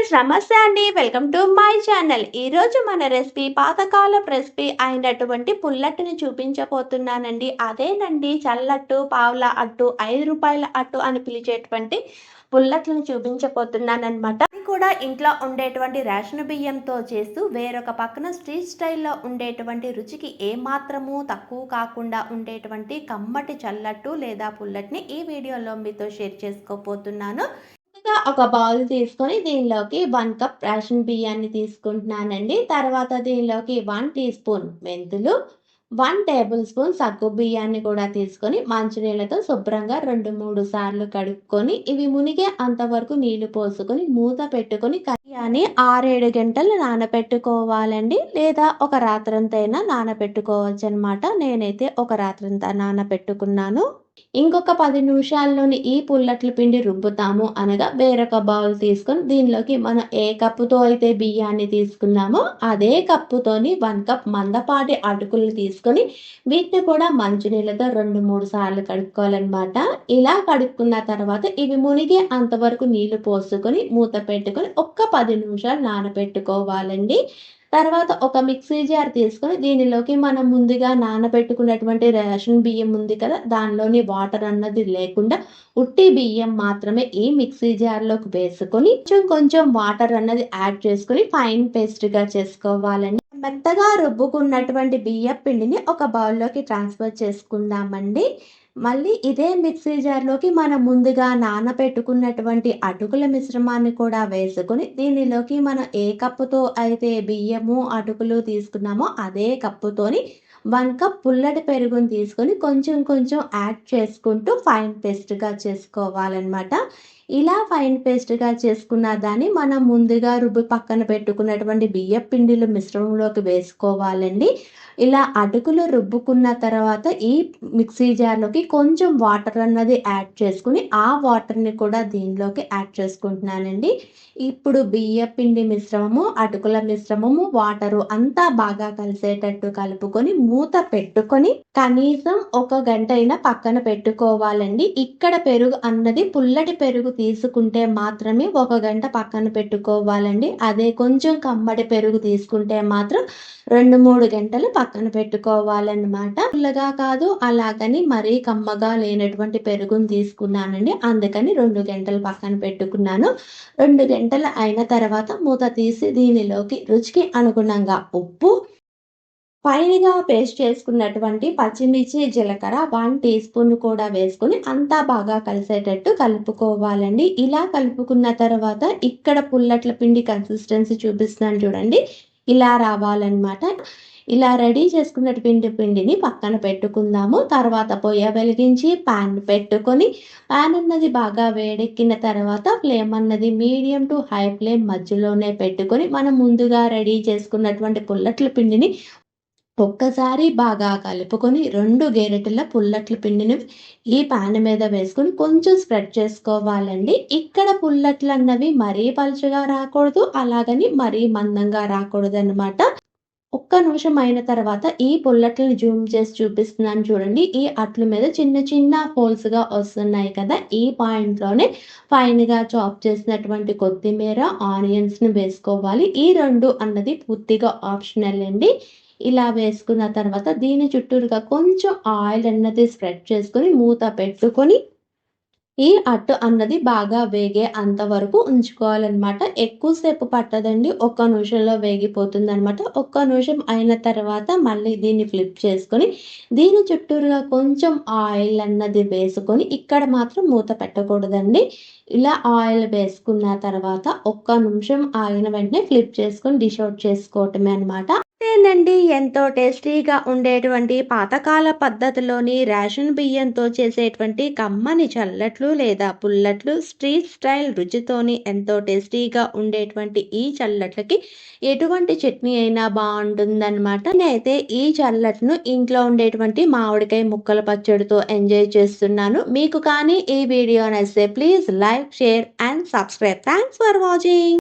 Friends నమస్తే అండి. Welcome to my channel. ఈరోజు మన రెసిపీ పాతకాలపు రెసిపీ అయినటువంటి పుల్లట్టుని చూపించబోతున్నానండి. అదేనండి చల్లట్టు పావుల అట్టు ఐదు రూపాయల అట్టు అని పిలిచేటువంటి పుల్లట్లను చూపించబోతున్నానమాట అనమాట అది కూడా ఇంట్లో ఉండేటువంటి రేషన్ బియ్యంతో చేస్తూ వేరొక పక్కన స్ట్రీట్ స్టైల్లో ఉండేటువంటి రుచికి ఏమాత్రము తక్కువ కాకుండా ఉండేటువంటి కమ్మటి చల్లట్టు లేదా పుల్లట్ని ఈ వీడియోలో మీతో షేర్ చేసుకోబోతున్నాను. ఒక బౌల్ తీసుకొని దీనిలోకి వన్ కప్ రేషన్ బియ్యాన్ని తీసుకుంటున్నానండి. తర్వాత దీనిలోకి వన్ టీ స్పూన్ మెంతులు వన్ టేబుల్ స్పూన్ సగ్గు బియ్యాన్ని కూడా తీసుకొని మంచినీళ్ళతో శుభ్రంగా రెండు మూడు సార్లు కడుక్కొని ఇవి మునిగే అంతవరకు నీళ్ళు పోసుకొని మూత పెట్టుకొని బియ్యాన్ని ఆరేడు గంటలు నానబెట్టుకోవాలండి లేదా ఒక రాత్రంతైనా నానబెట్టుకోవచ్చు అనమాట నేనైతే ఒక రాత్రంతా నానబెట్టుకున్నాను ఇంకొక పది నిమిషాల్లోని ఈ పుల్లట్ల పిండి రుబ్బుతాము అనగా వేరొక బౌల్ తీసుకొని దీనిలోకి మనం ఏ కప్పుతో అయితే బియ్యాన్ని తీసుకున్నామో అదే కప్పుతోని వన్ కప్ మందపాటి అటుకులు తీసుకొని వీటిని కూడా మంచినీళ్ళతో రెండు మూడు సార్లు కడుక్కోవాలన్నమాట. ఇలా కడుక్కున్న తర్వాత ఇవి మునిగే అంతవరకు నీళ్ళు పోసుకొని మూత పెట్టుకొని ఒక్క పది నిమిషాలు నానబెట్టుకోవాలండి. తర్వాత ఒక మిక్సీ జార్ తీసుకొని దీనిలోకి మనం ముందుగా నానబెట్టుకున్నటువంటి రేషన్ బియ్యం ఉంది కదా దానిలోని వాటర్ అన్నది లేకుండా ఉట్టి బియ్యం మాత్రమే ఈ మిక్సీ జార్లోకి వేసుకొని కొంచెం కొంచెం వాటర్ అన్నది యాడ్ చేసుకొని ఫైన్ పేస్ట్గా చేసుకోవాలండి. మెత్తగా రుబ్బుకున్నటువంటి బియ్యం పిండిని ఒక బౌల్లోకి ట్రాన్స్ఫర్ చేసుకుందామండి. మళ్ళీ ఇదే మిక్సీ జార్లోకి మనం ముందుగా నానబెట్టుకున్నటువంటి అటుకుల మిశ్రమాన్ని కూడా వేసుకొని దీనిలోకి మనం ఏ కప్పుతో అయితే బియ్యము అటుకులు తీసుకున్నామో అదే కప్పుతోని వన్ కప్ పుల్లటి పెరుగుని తీసుకొని కొంచెం కొంచెం యాడ్ చేసుకుంటూ ఫైన్ పేస్ట్గా చేసుకోవాలన్నమాట. ఇలా ఫైన్ పేస్ట్గా చేసుకున్న దాన్ని మనం ముందుగా రుబ్బు పక్కన పెట్టుకున్నటువంటి బియ్య పిండిలు మిశ్రమంలోకి వేసుకోవాలండి. ఇలా అటుకులు రుబ్బుకున్న తర్వాత ఈ మిక్సీ జార్లోకి కొంచెం వాటర్ అన్నది యాడ్ చేసుకుని ఆ వాటర్ని కూడా దీనిలోకి యాడ్ చేసుకుంటున్నానండి. ఇప్పుడు బియ్య పిండి మిశ్రమము అటుకుల మిశ్రమము వాటరు అంతా బాగా కలిసేటట్టు కలుపుకొని మూత పెట్టుకొని కనీసం ఒక గంట అయినా పక్కన పెట్టుకోవాలండి. ఇక్కడ పెరుగు అన్నది పుల్లటి పెరుగు తీసుకుంటే మాత్రమే ఒక గంట పక్కన పెట్టుకోవాలండి. అదే కొంచెం కమ్మడి పెరుగు తీసుకుంటే మాత్రం రెండు మూడు గంటలు పక్కన పెట్టుకోవాలన్నమాట. పుల్లగా కాదు అలాగని మరీ కమ్మగా లేనటువంటి పెరుగును తీసుకున్నానండి. అందుకని రెండు గంటలు పక్కన పెట్టుకున్నాను. రెండు గంటలు అయిన తర్వాత మూత తీసి దీనిలోకి రుచికి అనుగుణంగా ఉప్పు ఫైన్గా పేస్ట్ చేసుకున్నటువంటి పచ్చిమిర్చి జీలకర్ర వన్ టీ స్పూన్ కూడా వేసుకుని అంతా బాగా కలిసేటట్టు కలుపుకోవాలండి. ఇలా కలుపుకున్న తర్వాత ఇక్కడ పుల్లట్ల పిండి కన్సిస్టెన్సీ చూపిస్తున్నాను చూడండి. ఇలా రావాలన్నమాట. ఇలా రెడీ చేసుకున్న పిండి పిండిని పక్కన పెట్టుకుందాము. తర్వాత పొయ్య వెలిగించి ప్యాన్ పెట్టుకొని ప్యాన్ అన్నది బాగా వేడెక్కిన తర్వాత ఫ్లేమ్ అన్నది మీడియం టు హై ఫ్లేమ్ మధ్యలోనే పెట్టుకొని మనం ముందుగా రెడీ చేసుకున్నటువంటి పుల్లట్ల పిండిని ఒక్కసారి బాగా కలుపుకొని రెండు గేరెటల పుల్లట్ల పిండిని ఈ పాన్ మీద వేసుకొని కొంచెం స్ప్రెడ్ చేసుకోవాలండి. ఇక్కడ పుల్లట్లు అన్నవి మరీ పలుచగా రాకూడదు అలాగని మరీ మందంగా రాకూడదు అనమాట ఒక్క నిమిషం అయిన తర్వాత ఈ పుల్లట్లను జూమ్ చేసి చూపిస్తున్నాను చూడండి. ఈ అట్ల మీద చిన్న చిన్న హోల్స్గా వస్తున్నాయి కదా. ఈ పాయింట్లోనే ఫైన్గా చాప్ చేసినటువంటి కొత్తిమీర ఆనియన్స్ని వేసుకోవాలి. ఈ రెండు అన్నది పూర్తిగా ఆప్షనల్ అండి. ఇలా వేసుకున్న తర్వాత దీని చుట్టూరుగా కొంచెం ఆయిల్ అన్నది స్ప్రెడ్ చేసుకొని మూత పెట్టుకొని ఈ అట్టు అన్నది బాగా వేగే అంతవరకు ఉంచుకోవాలన్నమాట. ఎక్కువసేపు పట్టదండి. ఒక్క నిమిషంలో వేగిపోతుంది అనమాట ఒక్క నిమిషం అయిన తర్వాత మళ్ళీ దీన్ని ఫ్లిప్ చేసుకొని దీని చుట్టూరుగా కొంచెం ఆయిల్ అన్నది వేసుకొని ఇక్కడ మాత్రం మూత పెట్టకూడదండి. ఇలా ఆయిల్ వేసుకున్న తర్వాత ఒక్క నిమిషం ఆగిన వెంటనే ఫ్లిప్ చేసుకొని డిష్ అవుట్ చేసుకోవటమే అనమాట ఏంటండి? ఎంతో టేస్టీగా ఉండేటువంటి పాతకాల పద్ధతిలోని రేషన్ బియ్యంతో చేసేటువంటి కమ్మని చల్లట్లు లేదా పుల్లట్లు స్ట్రీట్ స్టైల్ రుచితోని ఎంతో టేస్టీగా ఉండేటువంటి ఈ చల్లట్లకి ఎటువంటి చట్నీ అయినా బాగుంటుందన్నమాట. నేనైతే ఈ చల్లట్ను ఇంట్లో ఉండేటువంటి మామిడికాయ ముక్కల పచ్చడితో ఎంజాయ్ చేస్తున్నాను. మీకు కానీ ఈ వీడియో నచ్చితే please like share and subscribe. Thanks for watching.